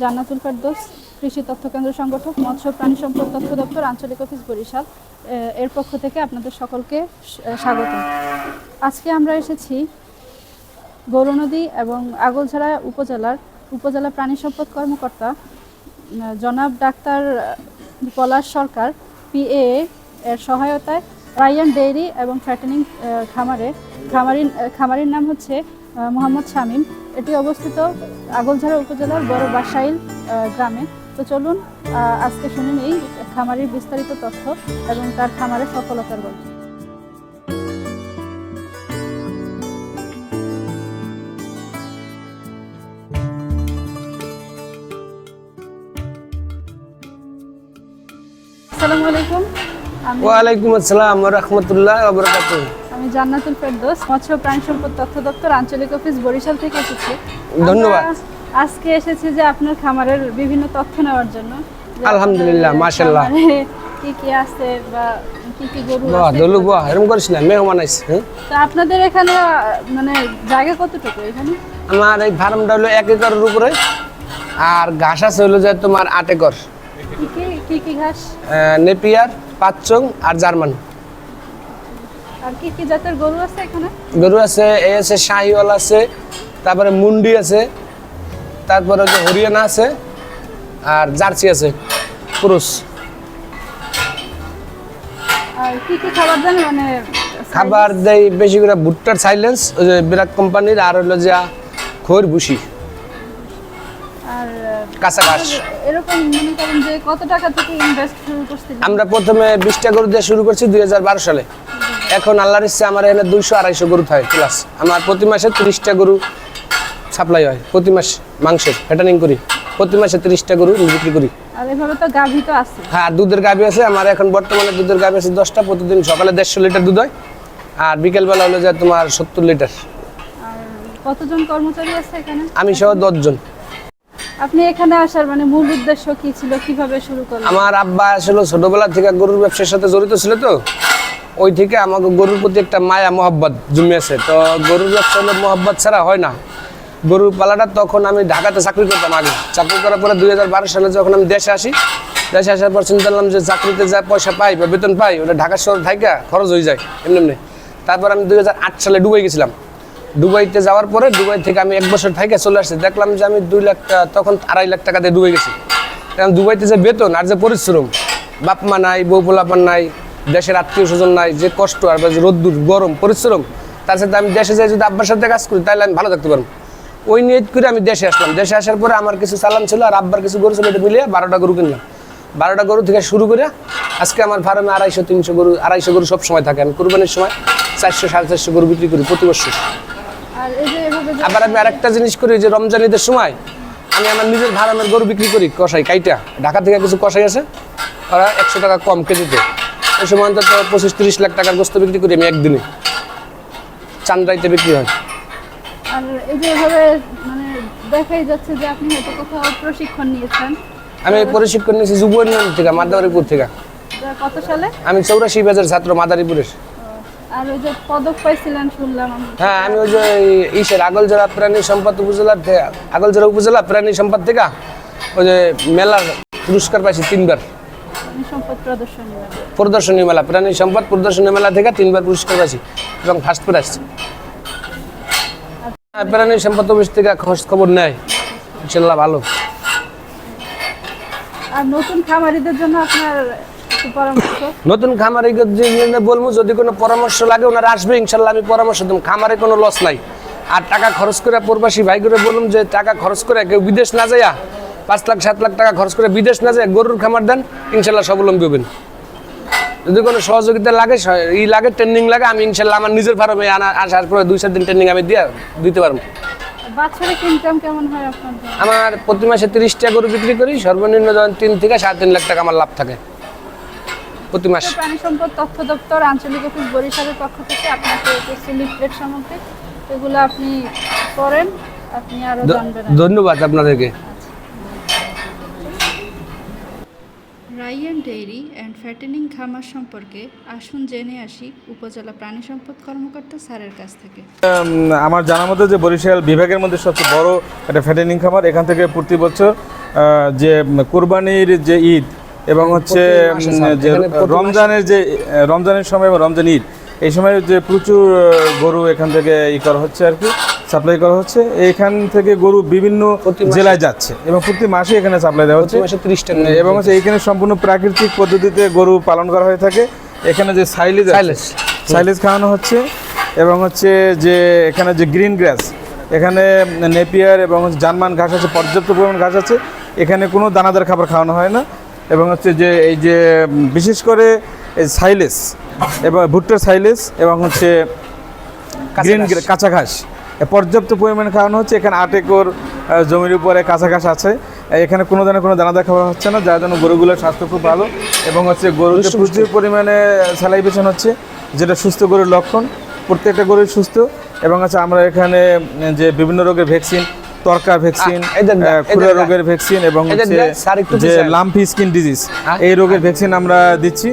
জান্নাতুল ফেরদৌস কৃষি তথ্য কেন্দ্র সংগঠক মৎস্য প্রাণী সম্পদ তথ্য দপ্তর আঞ্চলিক অফিস বরিশাল এর পক্ষ থেকে আপনাদের সকলকে স্বাগত। আজকে আমরা এসেছি গৌরনদী এবং আগলঝাড়া উপজেলার উপজেলা প্রাণী সম্পদ কর্মকর্তা জনাব ডাক্তার পলাশ সরকার পিএ এর সহায়তায় রায়ান ডেইরি এবং ফ্যাটেনিং খামারে খামারির আহ, খামারির নাম হচ্ছে মোহাম্মদ শামীম। এটি অবস্থিত আগলঝাড়া উপজেলার বড় বাসাইল গ্রামে। তো চলুন আজকে শুনে নেই খামারের বিস্তারিত তথ্য এবং তার খামারের সফলতার গল্প। আসসালামু আলাইকুম। ওয়ালাইকুম আসসালাম রহমতুল্লাহ আমি জান্নাতুল ফেরদৌস মৎস্য প্রাণী সম্পদ তথ্য দপ্তর আঞ্চলিক অফিস বরিশাল থেকে এসেছি। ধন্যবাদ। আজকে এসেছি যে আপনার খামারের বিভিন্ন তথ্য নেওয়ার জন্য। আলহামদুলিল্লাহ, মাশাআল্লাহ। কি কি আছে বা কি কি গরু বাহ আছে? দলু বাহ এরকম করিস না মেহমান আইস হ্যাঁ? তো আপনাদের এখানে মানে জায়গা কতটুকু এখানে? আমার এই ফার্মটা হলো এক একরের উপরে আর ঘাস আছে হলো যে তোমার আট একর। কি কি কি কি ঘাস? নেপিয়ার পাঁচচং আর জার্মান। আর কি কি জাতের গরু আছে এখানে? গরু আছে শাহিওয়াল আছে তারপরে মুন্ডি আছে তারপরে হচ্ছে হরিয়ানা আছে আর জার্সি আছে পুরুষ। আর কি কি খাবার দেন মানে খাবার দেয় বেশি করে ভুট্টার সাইলেন্স ওই যে বিরাট কোম্পানির আর হলো যে খৈর ভুসি। আর কাঁচা ঘাস। এরকম মনে করেন যে কত টাকা থেকে ইনভেস্ট শুরু করছিলেন? আমরা প্রথমে বিশটা গরু দিয়ে শুরু করছি দুই হাজার বারো সালে। এখন আল্লাহর ইচ্ছে আমার এখানে দুইশো আড়াইশো গরু থাকে প্লাস আমার প্রতি মাসে তিরিশটা গরু সাপ্লাই হয়। প্রতি মাস মাংসের ফ্যাটানিং করি। প্রতি মাসে তিরিশটা গরু বিক্রি করি। হ্যাঁ দুধের গাভি আছে। আমার এখন বর্তমানে দুধের গাভি আছে দশটা। প্রতিদিন সকালে দেড়শো লিটার দুধ হয়। আর বিকেলবেলা হলো যে তোমার সত্তর লিটার। কতজন কর্মচারী আছে এখানে? আমি সহ দশজন। আপনি এখানে আসার মানে মূল উদ্দেশ্য কি ছিল? কীভাবে শুরু করলেন? আমার আব্বা আসলে ছোটবেলা থেকে গরুর ব্যবসার সাথে জড়িত ছিল তো। ওই থেকে আমাকে গরুর প্রতি একটা মায়া, মহব্বত জন্মেছে তো গরুর ব্যবসা মহব্বত ছাড়া হয় না। গরুর পালাটা তখন আমি ঢাকাতে চাকরি করতাম আগে। চাকরি করার পরে দুই হাজার বারো সালে যখন আমি দেশে আসি, দেশে আসার পর চিন্তা করলাম যে চাকরিতে যা পয়সা পাই বা বেতন পাই, ওটা ঢাকা শহর থাকা খরচ হয়ে যায়, এমনি এমনি। তারপর আমি দুই হাজার আট সালে ডুবাই গেছিলাম। দুবাইতে যাওয়ার পরে দুবাই থেকে আমি এক বছর থেকে চলে আসছি। দেখলাম যে আমি দুই লাখ তখন আড়াই লাখ টাকা দিয়ে ডুবাই গেছি। কারণ দুবাইতে যে বেতন আর যে পরিশ্রম, বাপ মা নাই, বউ পোলাপান নাই দেশের আত্মীয় স্বজন নাই যে কষ্ট আর রোদ্দুর গরম পরিশ্রম তার সাথে আমি দেশে যাই যদি আব্বার সাথে কাজ করি তাহলে আমি ভালো থাকতে পারব। ওই নিয়ত করে আমি দেশে আসলাম। দেশে আসার পরে আমার কিছু চালান ছিল আর আব্বার কিছু গরু ছিল এটা মিলিয়ে বারোটা গরু কিনলাম। বারোটা গরু থেকে শুরু করে আজকে আমার ফার্মে আড়াইশো তিনশো গরু আড়াইশো গরু সব সময় থাকে। আমি কোরবানির সময় চারশো সাড়ে চারশো গরু বিক্রি করি প্রতি বছর। আবার আমি আরেকটা জিনিস করি যে রমজান ঈদের সময় আমি আমার নিজের ভাড়ামের গরু বিক্রি করি কষাই কাইটা। ঢাকা থেকে কিছু কষাই আছে ওরা একশো টাকা কম কেজিতে। ওই সময় অন্তত পঁচিশ তিরিশ লাখ টাকার গোস্ত বিক্রি করি আমি একদিনে। চান্দ্রাইতে বিক্রি হয়। আর এই মানে দেখাই যাচ্ছে যে আপনি হয়তো কোথাও প্রশিক্ষণ নিয়েছেন। আমি প্রশিক্ষণ নিয়েছি যুব উন্নয়ন থেকে মাদারীপুর থেকে। কত সালে? আমি চৌরাশি বাজার ছাত্র মাদারীপুরের। আর ওই যে পদক পাইছিলেন শুনলাম হ্যাঁ আমি ওই যে ইসের আগলজোড়া প্রাণী সম্পদ উপজেলার আগলজোড়া উপজেলা প্রাণী সম্পদ থেকে ওই যে মেলার পুরস্কার পাইছি তিনবার। প্রদর্শনী মেলা। প্রাণী সম্পদ প্রদর্শনী মেলা থেকে তিনবার পুরস্কার পাইছি এবং ফার্স্ট প্রাইজ প্রাণী সম্পদ অফিস থেকে খোঁজ খবর নেয় ইনশাল্লাহ ভালো। আর নতুন খামারিদের জন্য আপনার নতুন খামারে বলব যদি কোনো পরামর্শ লাগে ওনারা আসবে ইনশাল্লাহ আমি পরামর্শ দেবো। খামারে কোনো লস নাই। আর টাকা খরচ করে প্রবাসী ভাই করে বলুন যে টাকা খরচ করে কেউ বিদেশ না যাইয়া পাঁচ লাখ সাত লাখ টাকা খরচ করে বিদেশ না যায় গরুর খামার দেন ইনশাল্লাহ স্বাবলম্বী হবেন। যদি কোনো সহযোগিতা লাগে ই লাগে ট্রেনিং লাগে আমি ইনশাল্লাহ আমার নিজের ফার্মে আনা আসার পরে দুই চার দিন ট্রেনিং আমি দিয়ে দিতে পারব? আমার প্রতি মাসে তিরিশটা গরু বিক্রি করি সর্বনিম্ন ধরেন তিন থেকে সাড়ে তিন লাখ টাকা আমার লাভ থাকে। প্রতি মাস। প্রাণী সম্পদ তথ্য দপ্তর আঞ্চলিক অফিস বরিশালের পক্ষ থেকে আপনাকে কিছু লিফলেট সামগ্রী এগুলো আপনি করেন আপনি আরও জানবেন ধন্যবাদ আপনাদেরকে। লাইয়ান ডেইরি অ্যান্ড ফ্যাটেনিং খামার সম্পর্কে আসুন জেনে আসি উপজেলা প্রাণী সম্পদ কর্মকর্তা স্যারের কাছ থেকে। আমার জানা মতো যে বরিশাল বিভাগের মধ্যে সবচেয়ে বড় একটা ফ্যাটেনিং খামার এখান থেকে প্রতি বছর যে কুরবানির যে ঈদ এবং হচ্ছে যে রমজানের যে রমজানের সময় এবং রমজান ঈদ এই সময় যে প্রচুর গরু এখান থেকে ই করা হচ্ছে আর কি। সাপ্লাই করা হচ্ছে। এখান থেকে গরু বিভিন্ন জেলায় যাচ্ছে এবং প্রতি মাসে এখানে সাপ্লাই দেওয়া হচ্ছে। এবং হচ্ছে এইখানে সম্পূর্ণ প্রাকৃতিক পদ্ধতিতে গরু পালন করা হয়ে থাকে। এখানে যে সাইলেজ সাইলেজ। খাওয়ানো হচ্ছে এবং হচ্ছে যে এখানে যে গ্রিন গ্রাস এখানে নেপিয়ার এবং জার্মান ঘাস আছে পর্যাপ্ত পরিমাণ ঘাস আছে। এখানে কোনো দানাদার খাবার খাওয়ানো হয় না। এবং হচ্ছে যে এই যে বিশেষ করে সাইলেস এবং ভুট্টার সাইলেস এবং হচ্ছে গ্রিন কাঁচা ঘাস। পর্যাপ্ত পরিমাণ খাওয়ানো হচ্ছে। এখানে আট একর জমির উপরে কাঁচা ঘাস আছে এখানে কোনো ধরনের কোনো দানাদার খাওয়া হচ্ছে না যার জন্য গরুগুলোর স্বাস্থ্য খুব ভালো এবং হচ্ছে গরুতে প্রচুর পরিমাণে স্যালাইভেশন হচ্ছে যেটা সুস্থ গরুর লক্ষণ। প্রত্যেকটা গরুর সুস্থ এবং হচ্ছে আমরা এখানে যে বিভিন্ন রোগের ভ্যাকসিন তরকা ভ্যাকসিন খুরা রোগের ভ্যাকসিন এবং যে লাম্পি স্কিন ডিজিজ হ্যাঁ? এই রোগের ভ্যাকসিন আমরা দিচ্ছি।